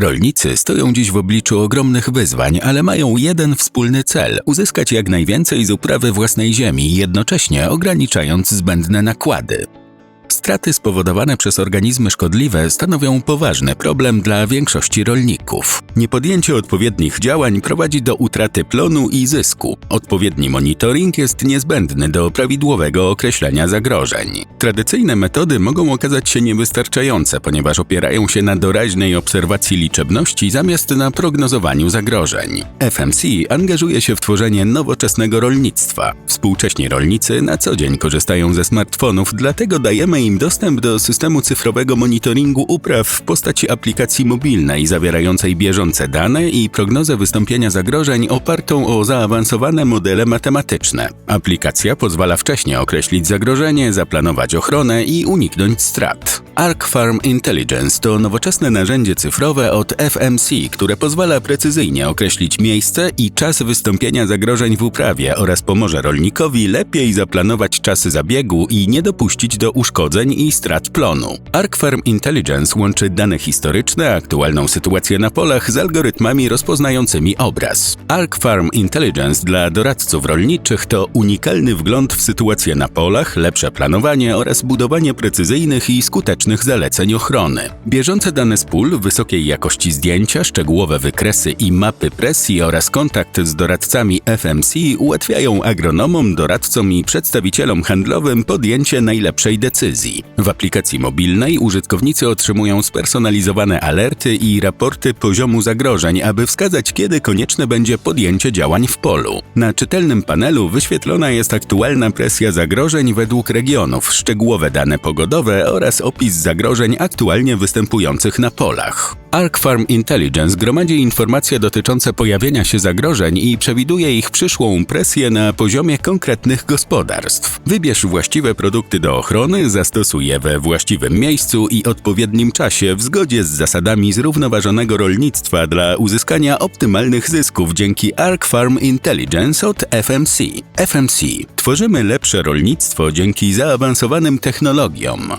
Rolnicy stoją dziś w obliczu ogromnych wyzwań, ale mają jeden wspólny cel uzyskać jak najwięcej z uprawy własnej ziemi, jednocześnie ograniczając zbędne nakłady. Straty spowodowane przez organizmy szkodliwe stanowią poważny problem dla większości rolników. Niepodjęcie odpowiednich działań prowadzi do utraty plonu i zysku. Odpowiedni monitoring jest niezbędny do prawidłowego określenia zagrożeń. Tradycyjne metody mogą okazać się niewystarczające, ponieważ opierają się na doraźnej obserwacji liczebności zamiast na prognozowaniu zagrożeń. FMC angażuje się w tworzenie nowoczesnego rolnictwa. Współcześni rolnicy na co dzień korzystają ze smartfonów, dlatego dajemy im dostęp do systemu cyfrowego monitoringu upraw w postaci aplikacji mobilnej zawierającej bieżące dane i prognozę wystąpienia zagrożeń opartą o zaawansowane modele matematyczne. Aplikacja pozwala wcześnie określić zagrożenie, zaplanować ochronę i uniknąć strat. Arc Farm Intelligence to nowoczesne narzędzie cyfrowe od FMC, które pozwala precyzyjnie określić miejsce i czas wystąpienia zagrożeń w uprawie oraz pomoże rolnikowi lepiej zaplanować czasy zabiegu i nie dopuścić do uszkodzeń i strat plonu. Arc Farm Intelligence łączy dane historyczne, aktualną sytuację na polach z algorytmami rozpoznającymi obraz. Arc Farm Intelligence dla doradców rolniczych to unikalny wgląd w sytuację na polach, lepsze planowanie oraz budowanie precyzyjnych i skutecznych zaleceń ochrony. Bieżące dane z pól, wysokiej jakości zdjęcia, szczegółowe wykresy i mapy presji oraz kontakt z doradcami FMC ułatwiają agronomom, doradcom i przedstawicielom handlowym podjęcie najlepszej decyzji. W aplikacji mobilnej użytkownicy otrzymują spersonalizowane alerty i raporty poziomu zagrożeń, aby wskazać, kiedy konieczne będzie podjęcie działań w polu. Na czytelnym panelu wyświetlona jest aktualna presja zagrożeń według regionów, szczegółowe dane pogodowe oraz opis zagrożeń aktualnie występujących na polach. Arc Farm Intelligence gromadzi informacje dotyczące pojawienia się zagrożeń i przewiduje ich przyszłą presję na poziomie konkretnych gospodarstw. Wybierz właściwe produkty do ochrony, zastosuj je we właściwym miejscu i odpowiednim czasie w zgodzie z zasadami zrównoważonego rolnictwa dla uzyskania optymalnych zysków dzięki Arc Farm Intelligence od FMC. FMC. Tworzymy lepsze rolnictwo dzięki zaawansowanym technologiom.